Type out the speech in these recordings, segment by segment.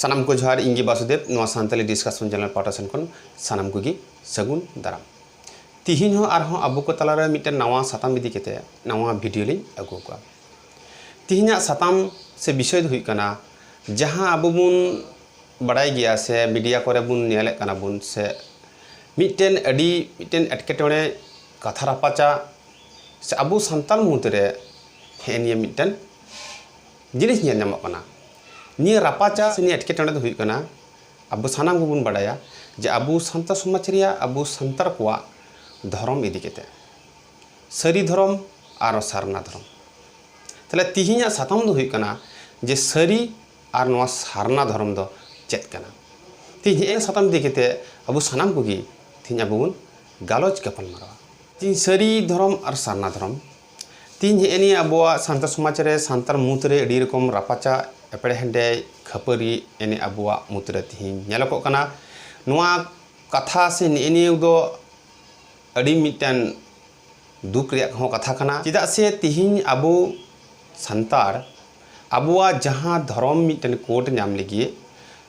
ᱥᱟᱱᱟᱢ ᱠᱚ ᱡᱚᱦᱟᱨ ᱤᱧᱜᱮ ᱵᱟᱥᱩᱫᱮᱵ ᱱᱚᱣᱟ ᱥᱟᱱᱛᱟᱞᱤ ᱰᱤᱥᱠᱟᱥᱚᱱ ᱪᱮᱱᱮᱞ ᱯᱟᱦᱴᱟ ᱥᱮᱱ ᱠᱷᱚᱱ ᱥᱟᱱᱟᱢ ᱠᱚᱜᱮ ᱥᱟᱹᱜᱩᱱ ᱫᱟᱨᱟᱢ ᱛᱤᱦᱤᱧ ᱦᱚᱸ ᱟᱨᱦᱚᱸ ᱟᱵᱚ ᱠᱚ ᱛᱟᱞᱟᱨᱮ ᱢᱤᱫᱴᱮᱱ ᱱᱟᱣᱟ ᱥᱟᱛᱟᱢ ᱤᱫᱤ ᱠᱟᱛᱮ ᱱᱟᱣᱟ ᱵᱷᱤᱰᱤᱭᱳ ᱞᱤᱧ ᱟᱹᱜᱩ ᱠᱚᱣᱟ ᱛᱤᱦᱤᱧᱟᱜ ᱥᱟᱛᱟᱢ ᱥᱮ ᱵᱤᱥᱚᱭ ᱫᱚ ᱦᱩᱭᱩᱜ ᱠᱟᱱᱟ ᱡᱟᱦᱟᱸ ᱟᱵᱚ ᱵᱚᱱ ᱵᱟᱰᱟᱭ ᱜᱮᱭᱟ ᱥᱮ ᱢᱤᱰᱤᱭᱟ ᱠᱚᱨᱮ ᱵᱚᱱ ᱧᱮᱞᱮᱫ ᱠᱟᱱᱟ ᱵᱚᱱ ᱥᱮ ᱢᱤᱫᱴᱮᱱ ᱟᱹᱰᱤ ᱢᱤᱫᱴᱮᱱ ᱮᱴᱠᱮᱴᱚᱬᱮ ᱠᱟᱛᱷᱟ ᱨᱟᱯᱟᱪᱟ ᱥᱮ ᱟᱵᱚ ᱥᱟᱱᱛᱟᱲ ᱢᱩᱫᱽᱨᱮ ᱦᱮᱸ ᱱᱤᱭᱟᱹ ᱢᱤᱫᱴᱮᱱ ᱡᱤᱱᱤᱥ ᱧᱮᱞ ᱧᱟᱢᱚᱜ ᱠᱟᱱᱟ নিয়ে রাপাচা সে নিয়ে এটকেটনে তো হইকনা আবু সানাম গুবুন বাড়ায়া যে আবু সান্তা সমাজ রিয়া আবু সান্তার কোয়া ধরম ইদিকেতে সারি ধরম আর সারনা ধরম তাহলে তিহিনা সাতাম দো হইকনা যে সারি আর নোয়া সারনা ধরম দো চেতকনা তিহিন এ সাতাম দিকেতে আবু সানাম কুগি তিহিন আবুন গালজ কাপল মারওয়া তিন সারি ধরম আর সারনা ধরম তিন হেনি আবুয়া সান্তা সমাজ রে সান্তার মুতরে এডি রকম রাপাচা एपड़े खपरी एने अब मुद्रा तेहकना कथा से नीटन दुख रहा कथा चेदा से तीहे अब सानार अब जहाँ धर्म मिट्टन कोड नाम लगे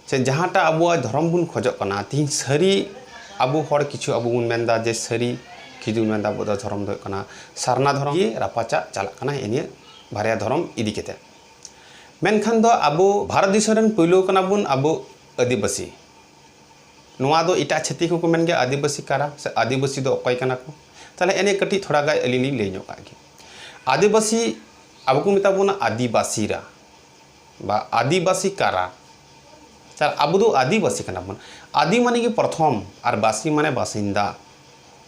से जहाँटा अब धर्म बन खजना तेहन सारी अब कि अब जे सारी खिजू में धर्म दोना सारना धर्म रापाचा चलना इन बारे धर्म इदीकते ᱢᱮᱱᱠᱷᱟᱱ ᱫᱚ ᱟᱵᱚ ᱵᱷᱟᱨᱚᱛ ᱫᱤᱥᱚᱢ ᱨᱮᱱ ᱯᱩᱭᱞᱩ ᱠᱟᱱᱟ ᱵᱚᱱ ᱟᱵᱚ ᱟᱹᱫᱤᱵᱟᱹᱥᱤ ᱱᱚᱣᱟ ᱫᱚ ᱮᱴᱟᱜ ᱪᱷᱟᱹᱛᱤᱠ ᱦᱚᱸᱠᱚ ᱢᱮᱱ ᱜᱮᱭᱟ ᱟᱹᱫᱤᱵᱟᱹᱥᱤ ᱠᱟᱱᱟ ᱥᱮ ᱟᱹᱫᱤᱵᱟᱹᱥᱤ ᱫᱚ ᱚᱠᱚᱭ ᱠᱟᱱᱟ ᱠᱚ ᱛᱟᱦᱞᱮ ᱮᱱᱮ ᱠᱟᱹᱴᱤᱡ ᱛᱷᱚᱲᱟ ᱜᱟᱱ ᱟᱹᱞᱤᱧ ᱞᱤᱧ ᱞᱟᱹᱭ ᱧᱚᱜ ᱠᱟᱜ ᱜᱮ ᱟᱹᱫᱤᱵᱟᱹᱥᱤ ᱟᱵᱚ ᱠᱚ ᱢᱮᱛᱟ ᱵᱚᱱᱟ ᱟᱹᱫᱤᱵᱟᱹᱥᱤᱨᱟ বা আদিবাসী কারা তার আবু তো আদিবাসী কেন বোন আদি মানে কি প্রথম আর বাসী মানে বাসিন্দা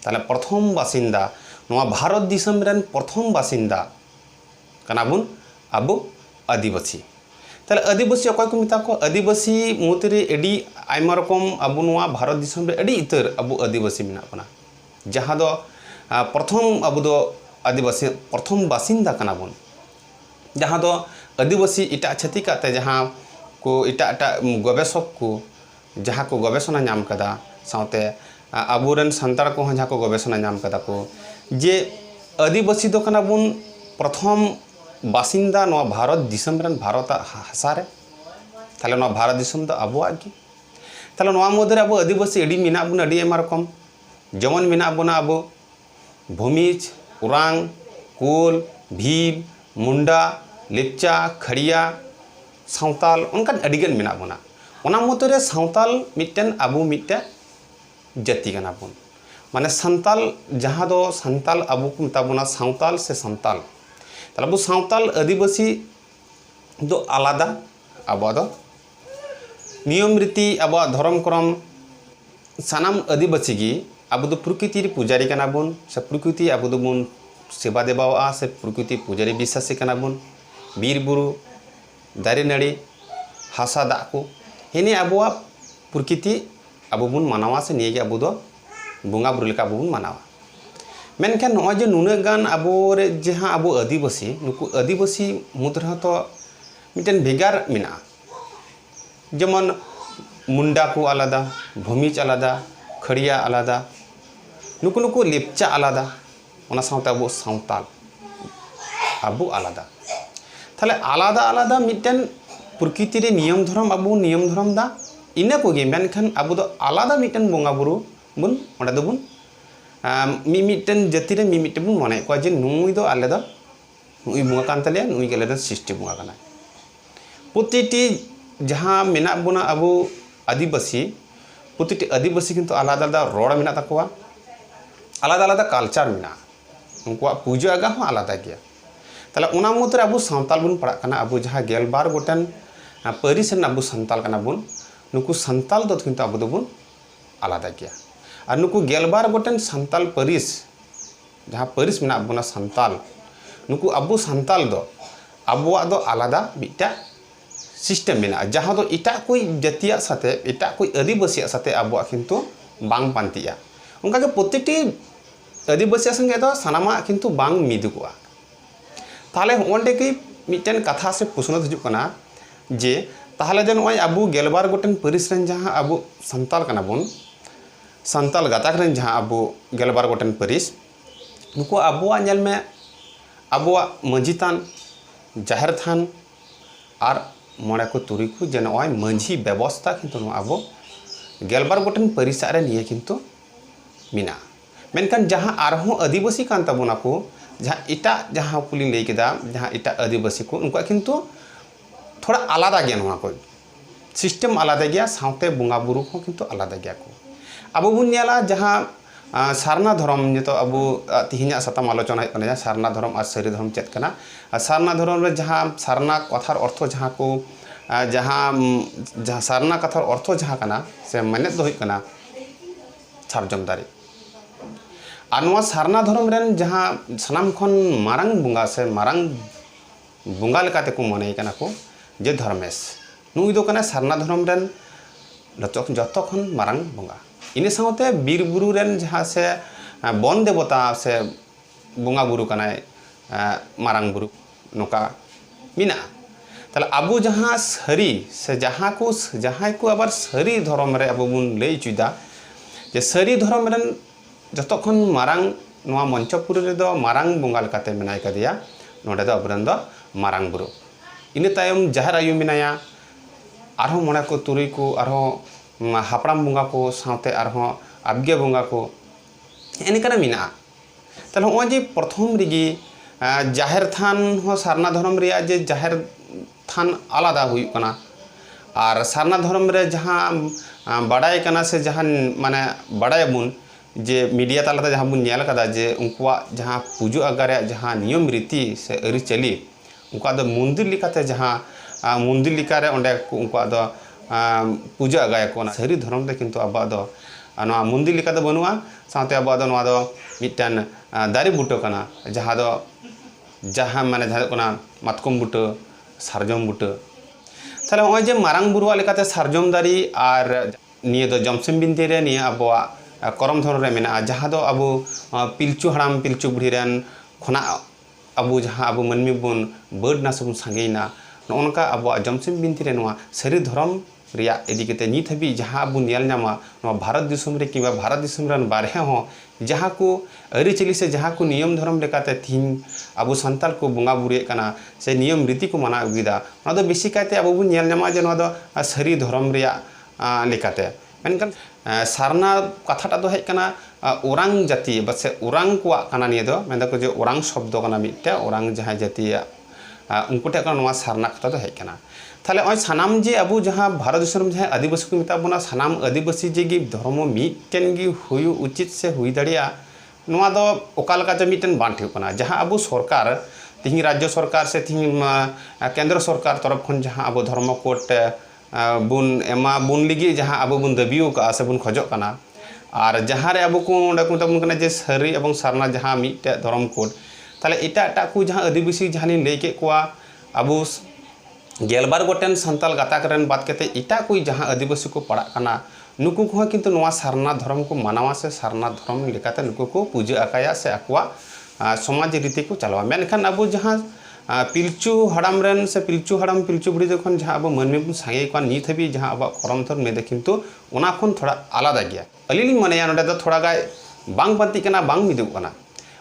তাহলে প্রথম বাসিন্দা নয় ভারত দিশম প্রথম বাসিন্দা কেন বোন আবু आदिवासी। तेल आदिवासी अकय को मिता को? आदिवासी मुद्दे रकम अब भारत इतर अब आदिवासी मेपना जहाँ दो प्रथम अब आदिवासी, प्रथम बासिंदा बन। जहाँ दो आदिवासी इट छतिक को इट गवेशक को, जहाँ को गवेशना नाम साथे अब सानार को गवेषणा नाम को। जे आदिवासी बन प्रथम ᱵᱟᱥᱤᱱᱫᱟ ᱱᱚᱣᱟ ᱵᱷᱟᱨᱚᱛ ᱫᱤᱥᱚᱢ ᱨᱮᱱ ᱵᱷᱟᱨᱚᱛᱟᱜ ᱦᱟᱥᱟᱨᱮ ᱛᱟᱦᱞᱮ ᱱᱚᱣᱟ ᱵᱷᱟᱨᱚᱛ ᱫᱤᱥᱚᱢ ᱫᱚ ᱟᱵᱚᱣᱟᱜ ᱜᱮ ᱛᱟᱦᱞᱮ ᱱᱚᱣᱟ ᱢᱚᱫᱽᱫᱷᱮ ᱨᱮ ᱟᱵᱚ ᱟᱹᱫᱤᱵᱟᱹᱥᱤ ᱟᱹᱰᱤ ᱢᱮᱱᱟᱜ ᱵᱚᱱᱟ ᱟᱹᱰᱤ ᱟᱭᱢᱟ ᱨᱚᱠᱚᱢ ᱡᱮᱢᱚᱱ ᱢᱮᱱᱟᱜ ᱵᱚᱱᱟ ᱟᱵᱚ ᱵᱷᱩᱢᱤᱡ ᱩᱨᱟᱝ ᱠᱳᱞ ᱵᱷᱤᱞ ᱢᱩᱱᱰᱟ ᱞᱮᱯᱪᱟ ᱠᱷᱟᱲᱤᱭᱟ ᱥᱟᱶᱛᱟᱞ ᱚᱱᱠᱟᱱ ᱟᱹᱰᱤᱜᱟᱱ ᱢᱮᱱᱟᱜ ᱵᱚᱱᱟ ᱚᱱᱟ ᱢᱚᱫᱽᱫᱷᱮ ᱨᱮ ᱥᱟᱶᱛᱟᱞ ᱢᱤᱫᱴᱮᱱ ᱟᱵᱚ ᱢᱤᱫᱴᱮᱱ ᱡᱟᱹᱛᱤ ᱠᱟᱱᱟ ᱵᱚᱱ ᱢᱟᱱᱮ ᱥᱟᱱᱛᱟᱞ ᱡᱟᱦᱟᱸ ᱫᱚ ᱥᱟᱱᱛᱟᱞ ᱟᱵᱚ ᱠᱚ ᱢᱮᱛᱟ ᱵᱚᱱᱟ ᱥᱟᱶᱛᱟᱞ ᱥᱮ ᱥᱟᱱᱛᱟᱞ তাহলে ᱟᱵᱚ সাঁওতাল আদিবাসী ᱫᱚ ᱟᱞᱟᱫᱟ ᱟᱵᱚᱣᱟᱜ নিয়ম রীতি আবার করম সানাম আদিবাসী গে আবু প্রকৃতির পূজারী কানাবন, সে প্রকৃতি আবু বন সেবা দেবা সে প্রকৃতি পূজারী বিশ্বাসী কানাবন। বীরবুরু দারে নাড়ি হাসা দাকু, হেনে আবু প্রকৃতি আবু বন মানাওয়া সে নিয়ে গিয়ে আবু বঙ্গা বুরু লেখা আবু বন মানাওয়া ᱢᱮᱱᱠᱷᱟᱱ ᱱᱚᱜᱼᱚᱭ ᱡᱮ ᱱᱩᱱᱟᱹᱜ ᱜᱟᱱ ᱟᱵᱚᱨᱮ ᱡᱟᱦᱟᱸ ᱟᱵᱚ ᱟᱹᱫᱤᱵᱟᱹᱥᱤ ᱱᱩᱠᱩ ᱟᱹᱫᱤᱵᱟᱹᱥᱤ ᱢᱩᱫᱽ ᱨᱮᱦᱚᱸ ᱛᱚ ᱢᱤᱫᱴᱮᱱ ᱵᱷᱮᱜᱟᱨ ᱢᱮᱱᱟᱜᱼᱟ ᱡᱮᱢᱚᱱ মুন্ডা কো আলাদা ভূমিজ আলাদা খড়িয়া আলাদা নুকু নুকু লেপচা আলাদা ওনা সাথে আবু সাঁওতাল আবু আলাদা তাহলে আলাদা আলাদা মিটেন প্রকৃতির নিয়ম ধরম আবু নিয়ম ধরম দা ইনে কোগে মেনখান আবু আলাদা মিটেন বঙ্গা বুরু বুন ওটা দুবুন मीमिटन जी मीमिटे बन मन को जे नुद आलेद नुई बनते नुई के सृष्टि बना जहाँ मेना बोना अब आदिवासी प्रति आदिवासी क्योंकि आलद आलदा रड़ मे आलद आलदा कलचार मे उनका पुजो आगा आलदा गया तेल मध्य अब सावताल बन पड़ा अब जहाँ गल बार गोटे पारिस अब सानताल नुक सानताल अब आलदा गया और नुकु गलबार गोटे सानताल परिस, जहाँ परिस मेना बोना सानताल नुक अब सानताल अब आलदा दो सिसटेम मिटा जहाँ दो इटा को जतिया साथे, इटा को आदिवासिया साथे अब किंतु बांग पांतिया। उनका के प्रत्येकटी आदिवासी संगे तो सामा किंतु बांग मिदुगुआ ताले ओंडे की मिटन कथा से प्रश्न हजना जे ताहले जे नय अब गलबार गोटे पारिस जहाँ अब सानताल बन सानल गताक जहाँ अब गलबार गटे पारिस अब में अब मांझी तान जहर थान और मड़े को तुरी को जे नवय मांझी व्यवस्था कि अब गलबार गटे पारिसारे कितु मेना मेखान जहाँ आदिवासी ताबना को जहाँ इट जहाँ को लैकदा जहाँ आदिवासी को उनको कितु थोड़ा आलदा गया सिसटेम आलदा गया बंगा बुरु को कितु आलदा गया को अब बन नेला जहाँ सारना धर्म नितो अब तिहिना सतम आलोचना होने सारना धर्म और सारी धर्म चेत करना सारना धर्म रे जहाँ सारना कथार अर्थ जहाँ को जहाँ जहाँ सारना कथार अर्थ जहाँ करना से माने तो होना सारजम दारी আর নোয়া সারনা ধর্ম রেন যাহা সানাম খন মারাং বুঙ্গা সে মারাং বুঙ্গা লেকাতে কো মনে কানা কো যে ধর্মেশ নুই দো কানা সারনা ধর্ম রেন যত খন মারাং বুঙ্গা ᱤᱱᱟᱹ ᱥᱟᱶᱛᱮ ᱵᱤᱨᱼᱵᱩᱨᱩ ᱨᱮᱱ ᱡᱟᱦᱟᱸ ᱥᱮ ᱵᱚᱱ ᱫᱮᱵᱚᱛᱟ ᱥᱮ ᱵᱚᱸᱜᱟ ᱵᱩᱨᱩ ᱠᱟᱱᱟᱭ ᱢᱟᱨᱟᱝ ᱵᱩᱨᱩ ᱱᱚᱝᱠᱟ ᱢᱮᱱᱟᱜᱼᱟ ᱛᱟᱦᱞᱮ ᱟᱵᱚ ᱡᱟᱦᱟᱸ ᱥᱟᱹᱨᱤ ᱥᱮ ᱡᱟᱦᱟᱸ ᱠᱚ ᱡᱟᱦᱟᱸᱭ ᱠᱚ ᱟᱵᱟᱨ ᱥᱟᱹᱨᱤ ᱫᱷᱚᱨᱚᱢ ᱨᱮ ᱟᱵᱚ ᱵᱚᱱ ᱞᱟᱹᱭ ᱦᱚᱪᱚᱭᱮᱫᱟ ᱡᱮ ᱥᱟᱹᱨᱤ ᱫᱷᱚᱨᱚᱢ ᱨᱮᱱ ᱡᱚᱛᱚ ᱠᱷᱚᱱ ᱢᱟᱨᱟᱝ ᱱᱚᱣᱟ ᱢᱚᱧᱪᱚᱯᱩᱨᱤ ᱨᱮᱫᱚ ᱢᱟᱨᱟᱝ ᱵᱚᱸᱜᱟ ᱞᱮᱠᱟᱛᱮ ᱢᱮᱱᱟᱭ ᱠᱟᱫᱮᱭᱟ ᱱᱚᱰᱮ ᱫᱚ ᱟᱵᱚᱨᱮᱱ ᱫᱚ ᱢᱟᱨᱟᱝ ᱵᱩᱨᱩ ᱤᱱᱟᱹ ᱛᱟᱭᱚᱢ ᱡᱟᱦᱮᱨ ᱟᱭᱩ ᱢᱮᱱᱟᱭᱟ ᱟᱨᱦᱚᱸ ᱢᱚᱬᱮ ᱠᱚ ᱛᱩᱨᱩᱭ ᱠᱚ ᱟᱨᱦᱚᱸ हापड़ बंगा को साथ आबगे बंगा को एनकर तेल प्रथम रिगे ज़ाहिर थान सारना धर्म जे ज़ाहिर थान आलदा होना और सारना धर्म जहाँ बाड़ा से जहाँ मान बाड़ा बन जे मीडिया तलाते जहाँ बनका जे उनका पुजो आगे जहाँ नियम रीति से आरीचाली उनका मंदिर मंदिर लेकर उनका पूजा गाया को सारी धर्म दे किंतु अब दो ᱱᱚᱣᱟ ᱢᱩᱱᱫᱤᱨ ᱞᱮᱠᱟ ᱫᱚ ᱵᱟᱹᱱᱩᱜᱼᱟ ᱥᱟᱶᱛᱮ ᱟᱵᱚᱣᱟᱜ ᱫᱚ ᱱᱚᱣᱟ ᱫᱚ ᱢᱤᱫᱴᱟᱱ ᱫᱟᱨᱮ ᱵᱩᱴᱟᱹ ᱠᱟᱱᱟ ᱡᱟᱦᱟᱸ ᱫᱚ ᱡᱟᱦᱟᱸ ᱢᱟᱱᱮ ᱡᱟᱦᱟᱸ ᱠᱟᱱᱟ ᱢᱟᱛᱠᱚᱢ ᱵᱩᱴᱟᱹ ᱥᱟᱨᱡᱚᱢ ᱵᱩᱴᱟᱹ ᱛᱟᱦᱞᱮ ᱱᱚᱜᱼᱚᱭ ᱡᱮ ᱢᱟᱨᱟᱝ ᱵᱩᱨᱩᱣᱟᱜ ᱞᱮᱠᱟᱛᱮ ᱥᱟᱨᱡᱚᱢ ᱫᱟᱨᱮ ᱟᱨ ᱱᱤᱭᱟᱹ ᱫᱚ ᱡᱚᱢᱥᱤᱢ ᱵᱤᱱᱛᱤ ᱨᱮ ᱱᱤᱭᱟᱹ ᱟᱵᱚᱣᱟᱜ ᱠᱚᱨᱚᱢ ᱫᱷᱚᱨᱚᱢ ᱨᱮ ᱢᱮᱱᱟᱜᱼᱟ ᱡᱟᱦᱟᱸ ᱫᱚ ᱟᱵᱚ ᱯᱤᱞᱪᱩ ᱦᱟᱲᱟᱢ ᱯᱤᱞᱪᱩ ᱵᱩᱲᱦᱤ ᱨᱮᱱ ᱠᱷᱚᱱᱟᱜ ᱟᱵᱚ ᱡᱟᱦᱟᱸ ᱟᱵᱚ ᱢᱟᱹᱱᱢᱤ ᱵᱚᱱ ᱵᱟᱹᱰ ᱱᱟ ᱥᱮᱵᱚᱱ ᱥᱟᱸᱜᱮᱭᱮᱱᱟ ᱱᱚᱜᱼᱚ ᱱᱚᱝᱠᱟ ᱟᱵᱚᱣᱟᱜ ᱡᱚᱢᱥᱤᱢ ᱵᱤᱱᱛᱤ ᱨᱮ ᱱᱚᱣᱟ ᱥᱟᱹᱨᱤ ᱫᱷᱚᱨᱚᱢ इदी नित हबी, जहाँ अब नामा भारत रे कि भारत दिसम बारहे हों, जहाँ को आरीचाली से जहाँ को नियम धर्म लेकाते तीन, अब सानताल को बंगा बुरेकना से नियम रीति को माना अगुदा बेसिकाते अब बन नामा जे सारी धर्म लेकाते। मेनखान सारना कथाटा तो दो हेकना ओरांग जाति बसे ओरांग को काना निये जे ओरांग शब्द काना मिटे ओरांग जहाँ जातिया उनको टे सारना कथा तो हेन ताले और सामान जे अब जहाँ भारत देश में जहाँ आदिवासी को मिताबना सामान आदिवासी जे धर्म मिटन उचित से हुई दाड़ा ᱚᱠᱟᱞᱮᱠᱟ ᱢᱤᱫᱴᱮᱱ ᱵᱟᱝ ᱴᱷᱤᱠ ᱠᱟᱱᱟ ᱡᱟᱦᱟᱸ ᱟᱵᱚ ᱥᱚᱨᱠᱟᱨ ᱛᱤᱦᱤᱧ ᱨᱟᱡᱽᱡᱚ ᱥᱚᱨᱠᱟᱨ ᱥᱮ ᱛᱤᱦᱤᱧ ᱠᱮᱱᱫᱨᱚ ᱥᱚᱨᱠᱟᱨ ᱛᱚᱨᱚᱯ ᱠᱷᱚᱱ ᱡᱟᱦᱟᱸ ᱟᱵᱚ ᱫᱷᱚᱨᱢᱚ ᱠᱳᱰ ᱵᱚᱱ ᱮᱢᱟ ᱵᱚᱱ ᱞᱟᱹᱜᱤᱫ ᱡᱟᱦᱟᱸ ᱟᱵᱚ ᱵᱚᱱ ᱫᱟᱹᱵᱤᱣ ᱠᱟᱜᱼᱟ ᱥᱮᱵᱚᱱ ᱠᱷᱚᱡᱚᱜ ᱠᱟᱱᱟ ᱟᱨ ᱡᱟᱦᱟᱸ ᱨᱮ ᱟᱵᱚ ᱠᱚ ᱚᱸᱰᱮ ᱠᱚ ᱢᱮᱛᱟᱵᱚᱱ ᱠᱟᱱᱟ ᱡᱮ ᱥᱟᱹᱨᱤ ᱮᱵᱚᱝ ᱥᱟᱨᱱᱟ ᱡᱟᱦᱟᱸ ᱢᱤᱫᱴᱮᱡ ᱫᱷᱚᱨᱚᱢ ᱠᱳᱰ तेल ᱮᱴᱟᱜ ᱮᱴᱟᱜ ᱠᱚ ᱡᱟᱦᱟᱸ ᱟᱹᱫᱤᱵᱟᱹᱥᱤ ᱡᱟᱦᱟᱸᱞᱤᱧ ᱞᱟᱹᱭ ᱠᱮᱫ ᱠᱚᱣᱟ ᱟᱵᱚ ᱜᱮᱞᱵᱟᱨ ᱜᱚᱴᱮᱱ ᱥᱟᱱᱛᱟᱞ ᱜᱟᱛᱟᱠ ᱨᱮᱱ ᱵᱟᱫ ᱠᱟᱛᱮ ᱮᱴᱟᱜ ᱠᱚ ᱡᱟᱦᱟᱸ ᱟᱹᱫᱤᱵᱟᱹᱥᱤ ᱠᱚ ᱯᱟᱲᱟᱜ ᱠᱟᱱᱟ नुकू को किंतु सारना धर्म को मानवा से सारना धरम लेकाते नुकू को पूजा आकाया से आकुआ समाज रीति को चलावा मेनखान अब जहाँ पिलचू हड़ाम से पिलचू हड़ाम पिलचू बुढ़ी जो जहाँ अब मानमी बन सांगे को नीत हबी जहाँ अब करम धर्म में किंतु ओना खन थोड़ा गया अली मनया थोड़ा गाय बांग पांती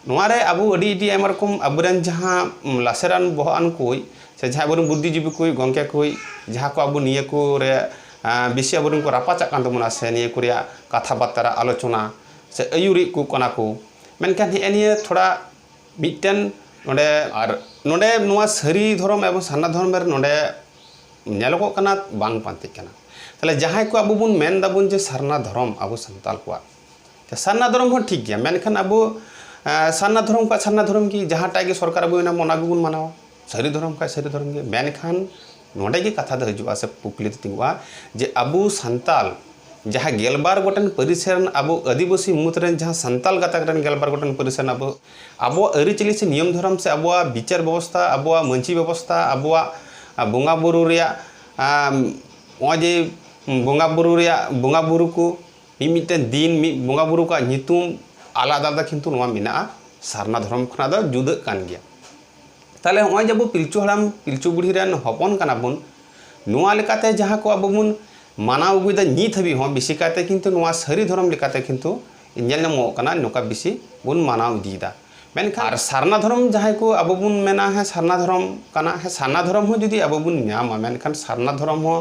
ᱱᱚᱣᱟᱨᱮ ᱟᱵᱚ ᱟᱹᱰᱤ ᱟᱹᱰᱤ ᱟᱭᱢᱟ ᱨᱚᱠᱚᱢ ᱟᱵᱚᱨᱮᱱ ᱡᱟᱦᱟᱸ ᱞᱟᱥᱮᱨᱟᱱ ᱵᱚᱦᱚᱜᱟᱱ ᱠᱚ ᱥᱮ ᱡᱟᱦᱟᱸ ᱟᱵᱚᱨᱮᱱ ᱵᱩᱫᱽᱫᱷᱤᱡᱤᱵᱤ ᱠᱚ ᱜᱚᱝᱠᱮ ᱠᱚ ᱡᱟᱦᱟᱸ ᱠᱚ ᱟᱵᱚ ᱱᱤᱭᱟᱹ ᱠᱚ ᱨᱮ বেশি আবরণ করে রাপাচাক কান তাবনা সে নিয়ে করিয়া কথাবার্তারা আলোচনা সে আয়ুরি কু কনা কু মেনকান হে নিয়ে থোড়া মিটটেন নোডে আর নোডে নোয়া সারি ধর্ম এবং সান্না ধর্মের নোডে নেলক কানা বাং পান্তি কানা তাহলে যাহাই কো আবু বুন মেন দাবুন যে সারনা ধর্ম আবু সান্তাল কোয়া সারনা ধর্ম হো ঠিক গিয়া মেনখান আবু ᱥᱟᱨᱱᱟ ᱫᱷᱚᱨᱚᱢ ᱠᱷᱟᱱ ᱥᱟᱨᱱᱟ ᱫᱷᱚᱨᱚᱢ ᱜᱮ ᱡᱟᱦᱟᱸᱴᱟᱜ ᱜᱮ ᱥᱚᱨᱠᱟᱨ ᱟᱵᱚ ᱮᱱᱟᱢ ᱚᱱᱟ ᱜᱮᱵᱚᱱ ᱢᱟᱱᱟᱣᱟ ᱥᱟᱹᱨᱤ ᱫᱷᱚᱨᱚᱢ ᱠᱷᱟᱱ ᱥᱟᱹᱨᱤ ᱫᱷᱚᱨᱚᱢ ᱜᱮ ᱢᱮᱱᱠᱷᱟᱱ ᱱᱚᱰᱮ ᱜᱮ ᱠᱟᱛᱷᱟ ᱫᱚ ᱦᱤᱡᱩᱜᱼᱟ ᱥᱮ ᱠᱩᱠᱞᱤ ᱫᱚ ᱛᱤᱸᱜᱩᱜᱼᱟ ᱡᱮ ᱟᱵᱚ ᱥᱟᱱᱛᱟᱞ ᱡᱟᱦᱟᱸ ᱜᱮᱞᱵᱟᱨ ᱜᱚᱴᱮᱱ ᱯᱟᱹᱨᱤᱥ ᱨᱮᱱ ᱟᱵᱚ ᱟᱹᱫᱤᱵᱟᱹᱥᱤ ᱢᱩᱫᱽᱨᱮᱱ ᱡᱟᱦᱟᱸ ᱥᱟᱱᱛᱟᱞ ᱜᱟᱛᱟᱠ ᱨᱮᱱ ᱜᱮᱞᱵᱟᱨ ᱜᱚᱴᱮᱱ ᱯᱟᱹᱨᱤᱥ ᱨᱮᱱ ᱟᱵᱚ ᱟᱵᱚᱣᱟᱜ ᱟᱹᱨᱤᱪᱟᱹᱞᱤ ᱥᱮ ᱱᱤᱭᱚᱢ ᱫᱷᱚᱨᱚᱢ ᱥᱮ ᱟᱵᱚᱣᱟᱜ ᱵᱤᱪᱟᱨ ᱵᱮᱵᱚᱥᱛᱷᱟ ᱟᱵᱚᱣᱟᱜ ᱢᱟᱺᱡᱷᱤ ᱵᱮᱵᱚᱥᱛᱷᱟ ᱟᱵᱚᱣᱟᱜ ᱵᱚᱸᱜᱟ ᱵᱩᱨᱩ ᱨᱮᱭᱟᱜ ᱱᱚᱜᱼᱚᱭ ᱡᱮ ᱵᱚᱸᱜᱟ ᱵᱩᱨᱩ ᱨᱮᱭᱟᱜ ᱵᱚᱸᱜᱟ ᱵᱩᱨᱩ ᱠᱚ ᱢᱤᱫ ᱢᱤᱫᱴᱮᱱ ᱫᱤᱱ ᱢᱤᱫ ᱵᱚᱸᱜᱟ ᱵᱩᱨᱩ ᱠᱚᱣᱟᱜ ᱧᱩᱛᱩᱢ आलादा आलादा किंतु सारना धर्म खना जुदा ताले हमें जब पिलचु हड़ाम पिलचु बुढ़ी हपन बन जहाँ को अब बन माना अगुदा नित हबी हम बेसिकाते सारी धर्म लेकाते किंतु नौका बेसि बन माना इदीदा मेनखान सारना धर्म जहाँ को अब बन मेना है सारना धर्म है सारना धर्म जुदी अब बन सारना धर्म हो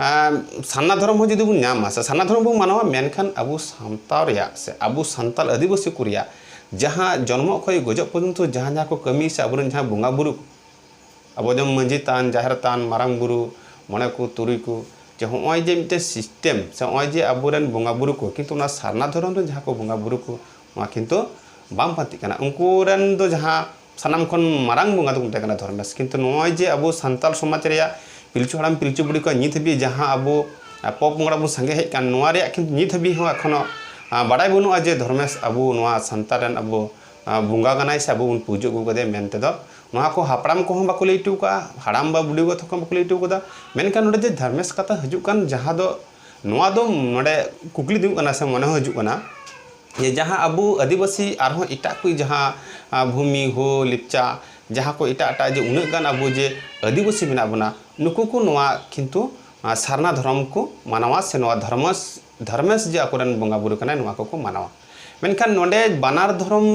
ᱥᱟᱱᱟ ᱫᱷᱚᱨᱚᱢ ᱦᱚᱸ ᱡᱩᱫᱤ ᱵᱚᱱ ᱧᱟᱢᱟ ᱥᱮ ᱥᱟᱱᱟ ᱫᱷᱚᱨᱚᱢ ᱵᱚᱱ ᱢᱟᱱᱟᱣᱟ ᱢᱮᱱᱠᱷᱟᱱ ᱟᱵᱚ ᱥᱟᱱᱛᱟᱲ ᱨᱮᱭᱟᱜ ᱥᱮ ᱟᱵᱚ ᱥᱟᱱᱛᱟᱲ ᱟᱹᱫᱤᱵᱟᱹᱥᱤ ᱠᱚ ᱨᱮᱭᱟᱜ ᱡᱟᱦᱟᱸ ᱡᱚᱱᱢᱚ ᱠᱷᱚᱱ ᱜᱚᱡᱚᱜ ᱯᱚᱨᱡᱚᱱᱛᱚ ᱡᱟᱦᱟᱸ ᱡᱟᱦᱟᱸ ᱠᱚ ᱠᱟᱹᱢᱤ ᱥᱮ ᱟᱵᱚᱨᱮᱱ ᱡᱟᱦᱟᱸ ᱵᱚᱸᱜᱟ ᱵᱩᱨᱩ ᱟᱵᱚ ᱡᱮᱢᱚᱱ ᱢᱟᱺᱡᱷᱤ ᱛᱟᱱ ᱡᱟᱦᱮᱨ ᱛᱟᱱ ᱢᱟᱨᱟᱝ ᱵᱩᱨᱩ ᱢᱚᱬᱮ ᱠᱚ ᱛᱩᱨᱩᱭ ᱠᱚ ᱡᱮ ᱦᱚᱸᱜᱼᱚᱭ ᱡᱮ ᱢᱤᱫᱴᱮᱱ ᱥᱤᱥᱴᱮᱢ ᱥᱮ ᱦᱚᱸᱜᱼᱚᱭ ᱡᱮ ᱟᱵᱚᱨᱮᱱ ᱵᱚᱸᱜᱟ ᱵᱩᱨᱩ ᱠᱚ ᱠᱤᱱᱛᱩ ᱚᱱᱟ ᱥᱟᱨᱱᱟ ᱫᱷᱚᱨᱚᱢ ᱨᱮᱱ ᱡᱟᱦᱟᱸ ᱠᱚ ᱵᱚᱸᱜᱟ ᱵᱩᱨᱩ ᱠᱚ ᱱᱚᱣᱟ ᱠᱤᱱᱛᱩ ᱵᱟᱝ ᱯᱟᱹᱛᱤᱜ ᱠᱟᱱᱟ ᱩᱱᱠᱩᱨᱮᱱ ᱫᱚ ᱡᱟᱦᱟᱸ ᱥᱟᱱᱟᱢ ᱠᱷᱚᱱ ᱢᱟᱨᱟᱝ ᱵᱚᱸᱜᱟ ᱫᱚ ᱢᱮᱛᱟᱜ ᱠᱟᱱᱟ ᱫᱷᱚᱨᱢᱮᱥ ᱠᱤᱱᱛᱩ ᱱᱚᱜᱼᱚᱭ ᱡᱮ ᱟᱵᱚ ᱥᱟᱱᱛᱟᱲ ᱥᱚᱢᱟᱡᱽ ᱨᱮᱭᱟᱜ ᱯᱤᱞᱪᱩ ᱦᱟᱲᱟᱢ ᱯᱤᱞᱪᱩ ᱵᱩᱲᱦᱤ ᱠᱚ ᱱᱤᱛ ᱦᱟᱹᱵᱤᱡ ᱡᱟᱦᱟᱸ ᱟᱵᱚ ᱯᱚᱯᱚᱝᱲᱟ ᱵᱚ ᱥᱟᱸᱜᱮ ᱦᱮᱡ ᱠᱟᱱ ᱱᱚᱣᱟ ᱨᱮᱭᱟᱜ ᱠᱤᱱᱛᱩ ᱱᱤᱛ ᱦᱟᱹᱵᱤᱡ ᱦᱚᱸ ᱮᱠᱷᱚᱱᱚ ᱵᱟᱰᱟᱭ ᱵᱟᱹᱱᱩᱜᱼᱟ ᱡᱮ ᱫᱷᱚᱨᱢᱮᱥ ᱟᱵᱚ ᱱᱚᱣᱟ ᱥᱟᱱᱛᱟᱲ ᱨᱮᱱ ᱟᱵᱚ ᱵᱚᱸᱜᱟ ᱠᱟᱱᱟᱭ ᱥᱮ ᱟᱵᱚ ᱵᱚᱱ ᱯᱩᱡᱟᱹ ᱟᱹᱜᱩ ᱠᱟᱫᱮᱭᱟ ᱢᱮᱱᱛᱮ ᱫᱚ ᱱᱚᱣᱟ ᱠᱚ ᱦᱟᱯᱲᱟᱢ ᱠᱚᱦᱚᱸ ᱵᱟᱠᱚ ᱞᱟᱹᱭ ᱦᱚᱴᱚ ᱠᱟᱜᱼᱟ ᱦᱟᱲᱟᱢ ᱵᱟ ᱵᱩᱰᱷᱤ ᱜᱚ ᱛᱟᱠᱚ ᱵᱟᱠᱚ ᱞᱟᱹᱭ ᱦᱚᱴᱚ ᱠᱟᱫᱟ ᱢᱮᱱᱠᱷᱟᱱ ᱱᱚᱰᱮ ᱡᱮ ᱫᱷᱚᱨᱢᱮᱥ ᱠᱟᱛᱷᱟ ᱦᱤᱡᱩᱜ ᱠᱟᱱ ᱡᱟᱦᱟᱸ ᱫᱚ ᱱᱚᱣᱟ ᱫᱚ ᱱᱚᱰᱮ ᱠᱩᱠᱞᱤ ᱫᱩᱜ ᱠᱟᱱᱟ ᱥᱮ ᱢᱚᱱᱮ ᱦᱚᱸ ᱦᱤᱡᱩᱜ ᱠᱟᱱᱟ ᱡᱮ ᱡᱟᱦᱟᱸ ᱟᱵᱚ ᱟᱹᱫᱤᱵᱟᱹᱥᱤ ᱟᱨᱦᱚᱸ ᱮᱴᱟᱜ ᱠᱚ ᱡᱟᱦᱟᱸ ᱵᱷᱩᱢᱤ ᱦᱳ ᱞᱤᱯᱪᱟ जहाँ को एटा एटा जे उन्हें अब जे आदिवासी मे बना नुकु को नवा किंतु सारना धर्म को मानवा से नवा धर्मस जे आकोरन बंगा बुरु कना नवा को को मानवा मेनखान नोंडे बानार धर्म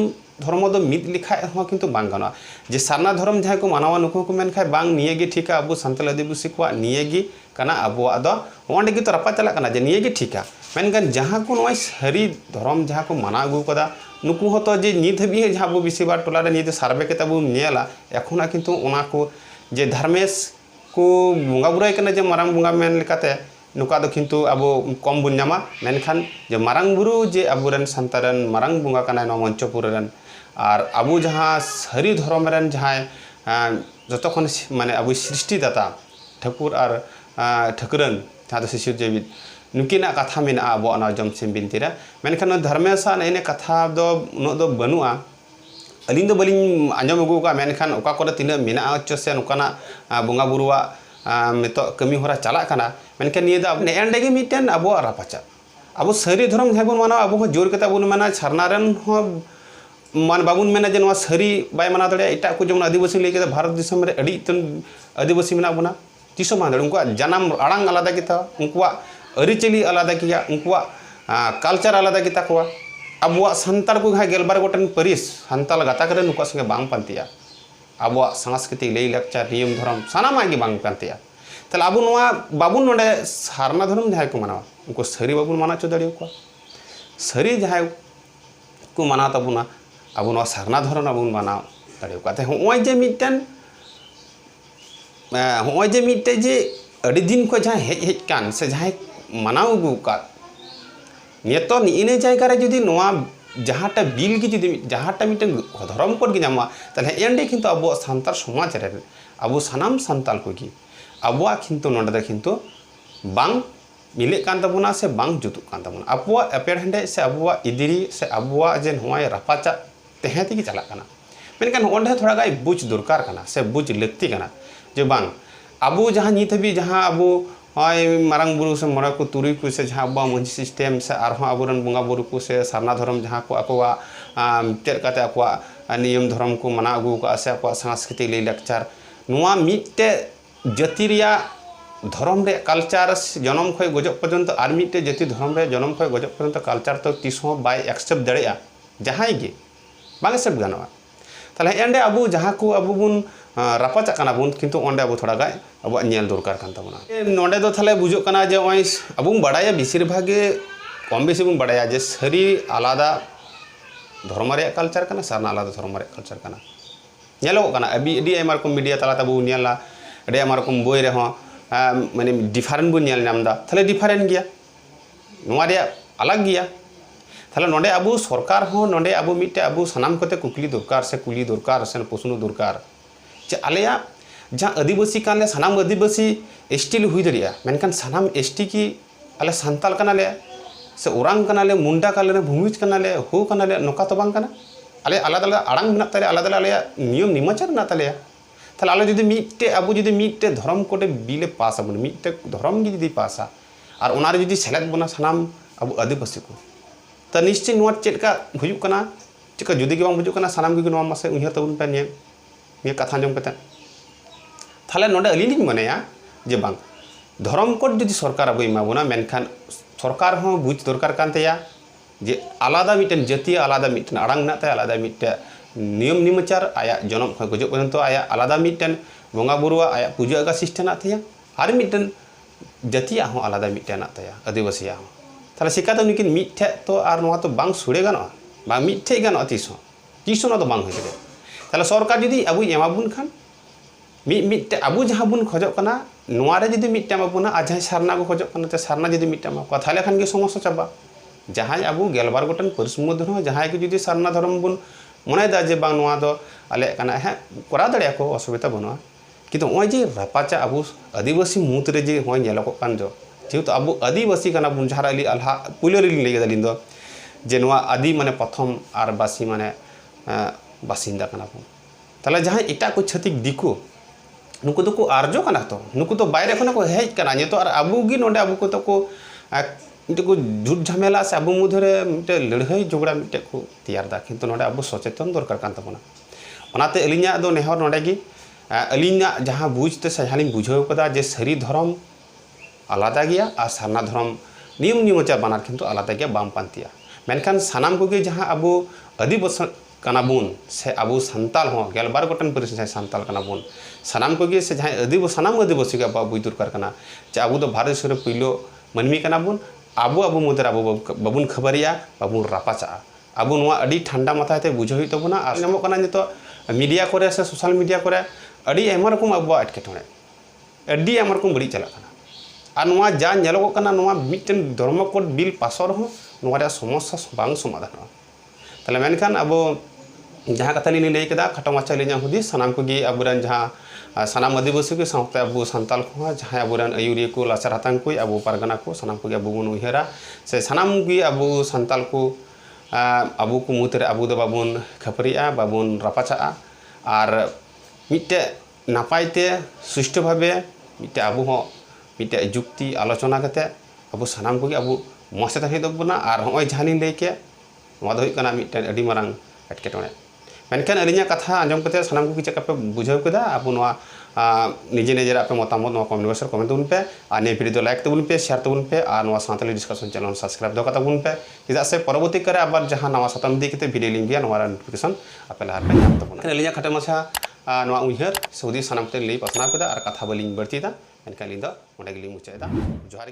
धर्म दो मिद लिखा किंतु बांग गना जे सारना धर्म जहाँ को मानवा नुक को मेनखा बांग निये गे ठीका अब संताल आदिवासी को निये अब आदो ओंडे गे तो रपा चला जे निये ठीका मेनखान जहाँ को नवा सारी धर्म जहाँ को माना अगुका ᱱᱩᱠᱩ ᱦᱚᱸᱛᱚ ᱡᱮ ᱱᱤᱛ ᱦᱟᱹᱵᱤᱡ ᱡᱟᱦᱟᱸ ᱵᱚ ᱵᱤᱥᱤᱵᱟᱨ ᱴᱚᱞᱟᱨᱮ ᱱᱤᱛ ᱥᱟᱨᱵᱷᱮ ᱠᱟᱛᱮ ᱵᱚ ᱧᱮᱞᱟ ᱮᱠᱷᱚᱱᱟ ᱠᱤᱱᱛᱩ ᱚᱱᱟ ᱠᱚ ᱡᱮ ᱫᱷᱟᱨᱢᱮᱥ ᱠᱚ ᱵᱚᱸᱜᱟ ᱵᱩᱨᱟᱭ ᱠᱟᱱᱟ ᱡᱮ ᱢᱟᱨᱟᱝ ᱵᱚᱸᱜᱟ ᱢᱮᱱ ᱞᱮᱠᱟᱛᱮ ᱱᱚᱝᱠᱟ ᱫᱚ ᱠᱤᱱᱛᱩ ᱟᱵᱚ ᱠᱚᱢ ᱵᱚᱱ ᱧᱟᱢᱟ ᱢᱮᱱᱠᱷᱟᱱ ᱡᱮ ᱢᱟᱨᱟᱝ ᱵᱩᱨᱩ ᱡᱮ ᱟᱵᱚᱨᱮᱱ ᱥᱟᱱᱛᱟᱲ ᱨᱮᱱ ᱢᱟᱨᱟᱝ ᱵᱚᱸᱜᱟ ᱠᱟᱱᱟᱭ ᱱᱚᱣᱟ ᱢᱚᱧᱪᱚᱯᱩᱨ ᱨᱮᱱ ᱟᱨ ᱟᱵᱚ ᱡᱟᱦᱟᱸ ᱥᱟᱹᱨᱤ ᱫᱷᱚᱨᱚᱢ ᱨᱮᱱ ᱡᱟᱦᱟᱸᱭ ᱡᱚᱛᱚ ᱠᱷᱚᱱ ᱢᱟᱱᱮ ᱟᱵᱚ ᱥᱨᱤᱥᱴᱤ ᱫᱟᱛᱟ ᱴᱷᱟᱹᱠᱩᱨ ᱟᱨ ᱴᱷᱟᱹᱠᱨᱟᱹᱱ ᱡᱟᱦᱟᱸ ᱫᱚ ᱥᱤᱥᱤᱨ ᱡᱮᱵᱤᱫ नुकिना कथा मेना अबो जम सिम बिनतिरा मेनखान धर्मेसा ने कथा दो उनो दो बनुआ बलिंग आंजम अगु का मेनखान ओका से नुकाना बुंगा बुरुआ नित कमी हरा चला कना मेनखान निये दो ने एंडे गे मिटेन अबो रापाचा अब सारी धर्म जहाँ बन माना अब ज़ोर के बन मेना छारना मान बाबन मेना जे सारी बै माना दाड़ा एट को जमन आदिवासी लैके भारत दिसम रे अड़ी आदिवासी मेना बना तीसो मान उनको जनाम आड़ांग आलादा किया उनको आरीचाली आलदा के कलचार आलदा के अब सानार को गलबार गटन पारिस सानल गाक संगे बांग पानते अब सांस्कृतिक लई लाचार नियम धरम सामागे पानते तेल अब बाबन ना सारना धरम जहाँ को मानवा उनको सारी बाबू माना चो दाड़ सारी जहाँ को माना तबना अब सारना धरम अब मना दाड़े हजे मिट्टन हजे मिट्टे जे अड़ी दिन को हेज हेज से जहाँ ᱢᱟᱱᱟᱣ ᱟᱹᱜᱩ ᱟᱠᱟᱫ ᱱᱤᱛᱚᱜ ᱱᱤᱜᱼᱱᱤᱭᱟᱹ ᱡᱟᱭᱜᱟ ᱨᱮ ᱡᱩᱫᱤ ᱱᱚᱣᱟ ᱡᱟᱦᱟᱸᱴᱟ ᱵᱤᱞ ᱜᱮ ᱡᱩᱫᱤ ᱡᱟᱦᱟᱸᱴᱟ ᱢᱤᱫᱴᱟᱝ धर्म कोड ᱜᱮ ᱧᱟᱢᱟ ᱛᱟᱦᱞᱮ ᱮᱸᱰᱮ ᱠᱤᱱᱛᱩ ᱟᱵᱚᱣᱟᱜ ᱥᱟᱱᱛᱟᱲ ᱥᱚᱢᱟᱡᱽ ᱨᱮ ᱟᱵᱚ ᱥᱟᱱᱟᱢ ᱥᱟᱱᱛᱟᱲ ᱠᱚᱜᱮ ᱟᱵᱚᱣᱟᱜ ᱠᱤᱱᱛᱩ ᱱᱚᱰᱮ ᱫᱚ ᱠᱤᱱᱛᱩ ᱵᱟᱝ मिले कानबना से जुतुक अब एपेड़े से अब इदिरी से अब जे नवा रापाचा तेहेते चलना मेखान ना थोड़ा बुझ दरकार से बुझ लगती जे बांग अब जहाँ नित हबी जहाँ अब ᱦᱚᱸᱜᱼᱚᱭ ᱢᱟᱨᱟᱝ ᱵᱩᱨᱩ ᱥᱮ ᱢᱚᱬᱮ ᱠᱚ ᱛᱩᱨᱩᱭ ᱠᱚ ᱥᱮ ᱡᱟᱦᱟᱸ ᱟᱵᱚᱣᱟᱜ ᱢᱟᱺᱡᱷᱤ ᱥᱤᱥᱴᱮᱢ ᱥᱮ ᱟᱨᱦᱚᱸ ᱟᱵᱚᱨᱮᱱ ᱵᱚᱸᱜᱟ ᱵᱩᱨᱩ ᱠᱚ ᱥᱮ ᱥᱟᱨᱱᱟ ᱫᱷᱚᱨᱚᱢ ᱡᱟᱦᱟᱸ ᱠᱚ ᱟᱠᱚᱣᱟᱜ ᱪᱮᱫ ᱠᱟᱛᱮ ᱟᱠᱚᱣᱟᱜ ᱱᱤᱭᱚᱢ ᱫᱷᱚᱨᱚᱢ ᱠᱚ ᱢᱟᱱᱟᱣ ᱟᱹᱜᱩ ᱟᱠᱟᱫᱼᱟ ᱥᱮ ᱟᱠᱚᱣᱟᱜ ᱥᱟᱝᱥᱠᱨᱤᱛᱤᱠ ᱞᱟᱭᱼᱞᱟᱠᱪᱟᱨ ᱱᱚᱣᱟ ᱢᱤᱫᱴᱮᱡ ᱡᱟᱹᱛᱤ ᱨᱮᱭᱟᱜ ᱫᱷᱚᱨᱚᱢ ᱨᱮᱭᱟᱜ ᱠᱟᱞᱪᱟᱨ ᱡᱚᱱᱚᱢ ᱠᱷᱚᱱ ᱜᱚᱡᱚᱜ ᱯᱚᱨᱡᱚᱱᱛᱚ ᱟᱨ ᱢᱤᱫᱴᱮᱡ ᱡᱟᱹᱛᱤ ᱫᱷᱚᱨᱚᱢ ᱨᱮ ᱡᱚᱱᱚᱢ ᱠᱷᱚᱱ ᱜᱚᱡᱚᱜ ᱯᱚᱨᱡᱚᱱᱛᱚ ᱠᱟᱞᱪᱟᱨ ᱫᱚ ᱛᱤᱥ ᱦᱚᱸ ᱵᱟᱭ ᱮᱠᱥᱮᱯᱴ ᱫᱟᱲᱮᱭᱟᱜᱼᱟ ᱡᱟᱦᱟᱸᱭ ᱜᱮ ᱵᱟᱝ ᱮᱠᱥᱮᱯᱴ ᱜᱟᱱᱚᱜᱼᱟ ᱛᱟᱦᱚᱞᱮ ᱮᱸᱰᱮ ᱟᱵᱚ ᱡᱟᱦᱟᱸ ᱠᱚ ᱟᱵᱚ ᱵᱚᱱ रापाचा ओंडे अबु थोड़ा अबु दरकार कान तबना नोंडे दो थाले बुझो काना जे अबु बाडाया बेसिर भागे कम बेसि बाडाया जे सरी आलादा धर्म कलचार काना, सारना आलादा धर्म कलचार काना। नेलो काना अबि अडी आयमा रकम मीडिया ताला तबु नेला अडी आयमा रकम बोय रे हो माने डिफारेंट थाले डिफारेंट गया अलग गया। अबु सरकार हो, नोंडे अबु मिटे अबु सनाम कते कुकली दरकार से कुली दरकार। ᱡᱮ ᱟᱞᱮᱭᱟᱜ ᱡᱟᱦᱟᱸ ᱟᱹᱫᱤᱵᱟᱹᱥᱤ ᱠᱟᱱᱞᱮ ᱥᱟᱱᱟᱢ ᱟᱹᱫᱤᱵᱟᱹᱥᱤ ᱮᱥᱴᱤ ᱞᱮ ᱦᱩᱭ ᱫᱟᱲᱮᱭᱟᱜᱼᱟ ᱢᱮᱱᱠᱷᱟᱱ ᱥᱟᱱᱟᱢ ᱮᱥᱴᱤ ᱠᱤ ᱟᱞᱮ ᱥᱟᱱᱛᱟᱞ ᱠᱟᱱᱟᱞᱮ ᱥᱮ ᱚᱨᱟᱝ ᱠᱟᱱᱟᱞᱮ ᱢᱩᱱᱰᱟ ᱠᱟᱱᱟᱞᱮ ᱵᱷᱩᱢᱤᱡ ᱠᱟᱱᱟᱞᱮ ᱦᱳ ᱠᱟᱱᱟᱞᱮ ᱱᱚᱝᱠᱟ ᱛᱚ ᱵᱟᱝ ᱠᱟᱱᱟ ᱟᱞᱮ ᱟᱞᱟᱫᱟ ᱟᱞᱟᱫᱟ ᱟᱲᱟᱝ ᱢᱮᱱᱟᱜ ᱛᱟᱞᱮᱭᱟ ᱟᱞᱟᱫᱟ ᱟᱞᱟᱫᱟ ᱟᱞᱮᱭᱟᱜ ᱱᱤᱭᱚᱢ ᱱᱤᱢᱟᱪᱟᱨ ᱢᱮᱱᱟᱜ ᱛᱟᱞᱮᱭᱟ ᱛᱟᱦᱞᱮ ᱟᱞᱮ ᱡᱩᱫᱤ ᱢᱤᱫᱴᱮᱡ ᱟᱵᱚ ᱡᱩᱫᱤ ᱢᱤᱫᱴᱮᱡ ᱫᱷᱚᱨᱚᱢ ᱠᱳᱰᱮ ᱵᱤᱞᱮ ᱯᱟᱥ ᱟᱵᱚᱱ ᱢᱤᱫᱴᱮᱡ ᱫᱷᱚᱨᱚᱢ ᱜᱮ ᱡᱩᱫᱤ ᱯᱟᱥᱟ ᱟᱨ ᱚᱱᱟᱨᱮ ᱡᱩᱫᱤ ᱥᱮᱞᱮᱫ ᱵᱚᱱᱟ ᱥᱟᱱᱟᱢ ᱟᱵᱚ ᱟᱹᱫᱤᱵᱟᱹᱥᱤ ᱠᱚ ᱛᱚ ᱱᱤᱥᱪᱚᱭ ᱱᱚᱣᱟ ᱪᱮᱫ ᱞᱮᱠᱟ ᱦᱩᱭᱩᱜ ᱠᱟᱱᱟ ᱪᱮᱫᱠᱟ ᱡᱩᱫᱤ ᱜᱮ ᱵᱟᱝ ᱦᱩᱭᱩᱜ ᱠᱟᱱᱟ ᱥᱟᱱᱟᱢ ᱜᱮ ᱱᱚᱣᱟ ᱢᱟᱥᱮ ᱩᱭᱦᱟᱹᱨ ᱛᱟᱵᱚᱱ ᱯᱮ ᱧᱮᱞ ᱱᱤᱭᱟᱹ ᱠᱟᱛᱷᱟ ᱟᱸᱡᱚᱢ ᱠᱟᱛᱮ ᱛᱟᱦᱞᱮ ᱱᱚᱰᱮ ᱟᱹᱞᱤᱧ ᱞᱤᱧ ᱢᱚᱱᱮᱭᱟ ᱡᱮ ᱵᱟᱝ ᱫᱷᱚᱨᱚᱢ ᱠᱳᱰ ᱡᱩᱫᱤ ᱥᱚᱨᱠᱟᱨ ᱟᱵᱚᱭ ᱮᱢᱟ ᱵᱚᱱᱟ ᱢᱮᱱᱠᱷᱟᱱ ᱥᱚᱨᱠᱟᱨ ᱦᱚᱸ ᱵᱩᱡᱽ ᱫᱚᱨᱠᱟর ᱠᱟᱱ ᱛᱟᱭᱟ ᱡᱮ ᱟᱞᱟᱫᱟ ᱢᱤᱫᱴᱮᱱ ᱡᱟᱹᱛᱤᱭᱟᱹ ᱟᱞᱟᱫᱟ ᱢᱤᱫᱴᱮᱱ ᱟᱲᱟᱝ ᱢᱮᱱᱟᱜ ᱛᱟᱭᱟ ᱟᱞᱟᱫᱟ ᱢᱤᱫᱴᱮᱱ नियम निमाचार आया जन्म खन गजब पर्यत आया आलदा मिट्टन बंगा बुरुआ आया पूजा का सिस्टम आया और मिट्टन जतिया हो आलदा मिट्टन आया आदिवासिया हो तहले चिकाते उनकिन मिट्टे तो और तो बांग सुड़े गनोआ बांग मिट्टे गनोआ तीस हो तीस तो बांग हो তাহলে সরকার যদি আবু এমাবুন খান ᱢᱤᱫ ᱢᱤᱫᱴᱮᱡ ᱟᱵᱚ ᱡᱟᱦᱟᱸ ᱵᱚᱱ ᱠᱷᱚᱡᱚᱜ ᱠᱟᱱᱟ ᱱᱚᱣᱟ ᱨᱮ ᱡᱩᱫᱤ ᱢᱤᱫᱴᱮᱡ ᱮᱢᱟᱵᱚᱱᱟ ᱟᱨ ᱡᱟᱦᱟᱸᱭ ᱥᱟᱨᱱᱟ ᱠᱚ ᱠᱷᱚᱡᱚᱜ ᱠᱟᱱᱟ ᱛᱮ ᱥᱟᱨᱱᱟ ᱡᱩᱫᱤ ᱢᱤᱫᱴᱮᱡ ᱮᱢᱟ ᱠᱚᱣᱟ ᱛᱟᱦᱚᱞᱮ ᱠᱷᱟᱱ ᱜᱮ ᱥᱚᱢᱚᱥᱥᱟ ᱪᱟᱵᱟ ᱡᱟᱦᱟᱸᱭ ᱟᱵᱚ ᱜᱮᱞᱵᱟᱨ ᱜᱚᱴᱟᱝ ᱯᱟᱹᱨᱤᱥ ᱢᱚᱫᱽᱫᱷᱮ ᱨᱮᱦᱚᱸ ᱡᱟᱦᱟᱸᱭ ᱜᱮ ᱡᱩᱫᱤ ᱥᱟᱨᱱᱟ ᱫᱷᱚᱨᱚᱢ ᱵᱚᱱ ᱢᱚᱱᱮᱭᱮᱫᱟ ᱡᱮ ᱵᱟᱝ ᱱᱚᱣᱟ ᱫᱚ ᱟᱞᱮᱭᱟᱜ ᱠᱟᱱᱟ ᱦᱮᱸ ᱠᱚᱨᱟᱣ ᱫᱟᱲᱮᱭᱟᱜᱼᱟ ᱠᱚ ᱚᱥᱩᱵᱤᱫᱟ ᱵᱟᱹᱱᱩᱜᱼᱟ কিন্তু নয় যে রাপাচা আবু আদিবাসী মুহূর্তে যে হয় ᱧᱮᱞᱚᱜᱚᱜ ᱠᱟᱱ ᱡᱚ যেহেতু আবু আদিবাসী ᱠᱟᱱᱟ ᱵᱚᱱ ᱡᱟᱦᱟᱸ ᱟᱹᱞᱤᱧ ᱟᱞᱦᱟ ᱯᱩᱭᱞᱳ ᱨᱮᱞᱤᱧ ᱞᱟᱹᱭ ᱠᱮᱫᱟ ᱟᱹᱞᱤᱧ ᱫᱚ যে নোয়া আদি মানে প্রথম আর বাসি মানে ᱵᱟᱥᱤᱱᱫᱟ ᱠᱟᱱᱟ ᱵᱚᱱ ᱛᱟᱦᱞᱮ ᱡᱟᱦᱟᱸᱭ ᱮᱴᱟᱜ ᱠᱚ ᱪᱷᱟᱹᱛᱤᱠ ᱫᱤᱠᱩ ᱱᱩᱠᱩ ᱫᱚᱠᱚ ᱟᱨᱡᱚ ᱠᱟᱱᱟ ᱛᱚ ᱱᱩᱠᱩ ᱫᱚ ᱵᱟᱭᱨᱮ ᱠᱷᱚᱱᱟᱜ ᱠᱚ ᱦᱮᱡ ᱠᱟᱱᱟ ᱱᱤᱛᱚᱜ ᱟᱨ ᱟᱵᱚ ᱜᱮ ᱱᱚᱰᱮ ᱟᱵᱚ ᱠᱚᱫᱚ ᱠᱚ ᱢᱤᱫᱴᱮᱱ ᱠᱚ ᱡᱷᱩᱴ ᱡᱷᱟᱢᱮᱞᱟ ᱥᱮ ᱟᱵᱚ ᱢᱚᱫᱽᱫᱷᱮ ᱨᱮ ᱢᱤᱫᱴᱮᱡ ᱞᱟᱹᱲᱦᱟᱹᱭ ᱡᱷᱚᱜᱽᱲᱟ ᱢᱤᱫᱴᱮᱡ ᱠᱚ ᱛᱮᱭᱟᱨ ᱮᱫᱟ ᱠᱤᱱᱛᱩ ᱱᱚᱰᱮ ᱟᱵᱚ ᱥᱚᱪᱮᱛᱚᱱ ᱫᱚᱨᱠᱟর ᱠᱟᱱ ᱛᱟᱵᱚᱱᱟ ᱚᱱᱟᱛᱮ ᱟᱹᱞᱤᱧᱟᱜ ᱫᱚ ᱱᱮᱦᱚᱨ ᱱᱚᱰᱮ ᱜᱮ ᱟᱹᱞᱤᱧᱟᱜ ᱡᱟᱦᱟᱸ ᱵᱩᱡᱽ ᱛᱮ ᱥᱮ ᱡᱟᱦᱟᱸ ᱞᱤᱧ ᱵᱩᱡᱷᱟᱹᱣ ᱠᱟᱫᱟ ᱡᱮ ᱥᱟᱹᱨᱤ ᱫᱷᱚᱨᱚᱢ ᱟᱞᱟᱫᱟ ᱜᱮᱭᱟ ᱟᱨ ᱥᱟᱨᱱᱟ ᱫᱷᱚᱨᱚᱢ ᱱᱤᱭᱚᱢ ᱱᱤᱭᱚᱢᱟᱪᱟᱨ ᱵᱟᱱᱟᱨ ᱠᱤᱱᱛᱩ ᱟᱞᱟᱫᱟ ᱜᱮᱭᱟ ᱵᱟᱢ ᱯᱟᱱᱛᱤᱭᱟ ᱢᱮᱱᱠᱷᱟᱱ ᱥᱟᱱᱟᱢ ᱠᱚᱜᱮ ᱡᱟᱦᱟᱸ ᱟᱵᱚ ᱟᱹᱫᱤᱵᱟᱹᱥ ᱠᱟᱱᱟᱵᱚᱱ ᱥᱮ ᱟᱵᱚ ᱥᱟᱱᱛᱟᱞ ᱦᱚᱸ ᱜᱮᱞᱵᱟᱨ ᱜᱚᱴᱮᱱ ᱯᱟᱹᱨᱤᱥ ᱡᱟᱦᱟᱸᱭ ᱥᱟᱱᱛᱟᱞ ᱠᱟᱱᱟᱵᱚᱱ ᱥᱟᱱᱟᱢ ᱠᱚᱜᱮ ᱥᱮ ᱡᱟᱦᱟᱸᱭ ᱟᱹᱫᱤᱵᱟᱹ ᱥᱟᱱᱟᱢ ᱟᱹᱫᱤᱵᱟᱹᱥᱤ ᱜᱮ ᱟᱵᱚᱣᱟᱜ ᱵᱩᱡᱽ ᱫᱚᱨᱠᱟᱨ ᱠᱟᱱᱟ ᱡᱮ ᱟᱵᱚ ᱫᱚ ᱵᱷᱟᱨᱚᱛ ᱫᱤᱥᱚᱢ ᱨᱮ ᱯᱳᱭᱞᱳ ᱢᱟᱹᱱᱢᱤ ᱠᱟᱱᱟᱵᱚᱱ ᱟᱵᱚ ᱟᱵᱚ ᱢᱩᱫᱽᱨᱮ ᱟᱵᱚ ᱵᱟᱵᱚᱱ ᱠᱷᱟᱹᱵᱟᱹᱨᱤᱭᱟ ᱵᱟᱵᱚᱱ ᱨᱟᱯᱟᱪᱟᱜᱼᱟ ᱟᱵᱚ ᱱᱚᱣᱟ ᱟᱹᱰᱤ ᱴᱷᱟᱱᱰᱟ ᱢᱟᱛᱷᱟᱛᱮ ᱵᱩᱡᱷᱟᱹᱣ ᱦᱩᱭᱩᱜ ᱛᱟᱵᱚᱱᱟ ᱟᱨ ᱧᱟᱢᱚᱜ ᱠᱟᱱᱟ ᱱᱤᱛᱚᱜ ᱢᱤᱰᱤᱭᱟ ᱠᱚᱨᱮ ᱥᱮ ᱥᱳᱥᱟᱞ ᱢᱤᱰᱤᱭᱟ ᱠᱚᱨᱮ ᱟᱹᱰᱤ ᱟᱭᱢᱟ ᱨᱚᱠᱚᱢ ᱟᱵᱚᱣᱟᱜ ᱮᱴᱠᱮᱴᱚᱬᱮ ᱟᱹᱰᱤ ᱟᱭᱢᱟ ᱨᱚᱠᱚᱢ ᱵᱟᱹᱲᱤᱡ ᱪᱟᱞᱟᱜ ᱠᱟᱱᱟ ᱟᱨ ᱱᱚᱣᱟ ᱡᱟ ᱧᱮᱞᱚᱜᱚᱜ ᱠᱟᱱᱟ ᱱᱚᱣᱟ ᱢᱤᱫᱴᱮᱱ ᱫᱷᱚᱨᱢᱚ ᱠᱳᱰ ᱵᱤᱞ ᱯᱟᱥᱚᱜ ᱨᱮᱦᱚᱸ ᱱᱚᱣᱟ ᱨᱮᱭᱟᱜ ᱥᱚᱢᱚᱥᱥᱟ ᱵᱟᱝ ᱥᱚᱢᱟᱫᱷᱟᱱᱚᱜᱼᱟ ᱛᱟᱦᱞᱮ ᱢᱮᱱᱠᱷᱟᱱ ᱟᱵᱚ ᱡᱟᱦᱟᱸ ᱠᱟᱛᱷᱟ ᱞᱤᱧ ᱞᱟᱹᱭ ᱠᱮᱫᱟ ᱠᱷᱟᱴᱚ ᱢᱟᱪᱷᱟ ᱞᱤᱧᱟᱹᱜ ᱦᱩᱫᱤᱥ ᱥᱟᱱᱟᱢ ᱠᱚᱜᱮ ᱟᱵᱚᱨᱮᱱ ᱡᱟᱦᱟᱸ ᱥᱟᱱᱟᱢ ᱟᱹᱫᱤᱵᱟᱹᱥᱤ ᱠᱚ ᱥᱟᱶᱛᱮ ᱟᱵᱚ ᱥᱟᱱᱛᱟᱞ ᱠᱚᱦᱚᱸ ᱡᱟᱦᱟᱸᱭ ᱟᱵᱚᱨᱮᱱ ᱟᱹᱭᱩᱨᱤᱭᱟᱹ ᱠᱚ ᱞᱟᱪᱟᱨ ᱦᱟᱛᱟᱝ ᱠᱚ ᱟᱵᱚ ᱯᱟᱨᱜᱟᱱᱟ ᱠᱚ ᱥᱟᱱᱟᱢ ᱠᱚᱜᱮ ᱟᱵᱚ ᱵᱚᱱ ᱩᱭᱦᱟᱹᱨᱟ ᱥᱮ ᱥᱟᱱᱟᱢ ᱜᱮ ᱟᱵᱚ ᱥᱟᱱᱛᱟᱞ ᱠᱚ ᱟᱵᱚ ᱠᱚ ᱢᱩᱫᱽᱨᱮ ᱟᱵᱚ ᱫᱚ ᱵᱟᱵᱚᱱ ᱠᱷᱟᱹᱯᱟᱹᱨᱤᱜᱼᱟ ᱵᱟᱵᱚᱱ ᱨᱟᱯᱟᱪᱟᱜᱼᱟ ᱟᱨ ᱢᱤᱫᱴᱮᱡ ᱱᱟᱯᱟᱭᱛᱮ ᱥᱩষ্ঠᱩᱵᱷᱟᱵᱮ ᱢᱤᱫᱴᱮᱡ ᱟᱵᱚ ᱦᱚᱸ ᱢᱤᱫᱴᱮᱡ ᱡᱩᱠᱛᱤ ᱟᱞᱳᱪᱚᱱᱟ ᱠᱟᱛᱮ ᱟᱵᱚ ᱥᱟᱱᱟᱢ ᱠᱚᱜᱮ ᱟᱵᱚ ᱢᱚᱡᱽ ᱛᱮ ᱛᱟᱦᱮᱸ ᱛᱟᱵᱚᱱᱟ ᱟᱨ ᱱᱚᱜᱼᱚᱭ ᱡᱟᱦᱟᱸ ᱞᱤᱧ ᱞᱟᱹᱭ ᱠᱮᱫ ᱱᱚᱣᱟ ᱫᱚ ᱦᱩᱭᱩᱜ ᱠᱟᱱᱟ ᱢᱤᱫᱴᱮᱱ ᱟᱹᱰᱤ ᱢᱟᱨᱟᱝ ᱮᱴᱠᱮᱴᱚᱬᱮ मेखान अली कथा आज़म करते सामान को चेक बुझे अब निजे निजे पे मतामत कमेंट बक्स कमेंट तबन पे और नहीं भिडियो लाइक तबन पे शेयर तबन पे और साथी डिस्कशन चैनल सब्सक्राइब दो चेदा से परवर्ती करे अब जहाँ नवा सातम इदीते भिडियो लिंबिया नोटिफिकेशन आपे लापे नाम तबन अली खाटे मछा उहर सऊदी सामान ली पसना कथा बढ़ती बड़ती अली मुचादा जोहार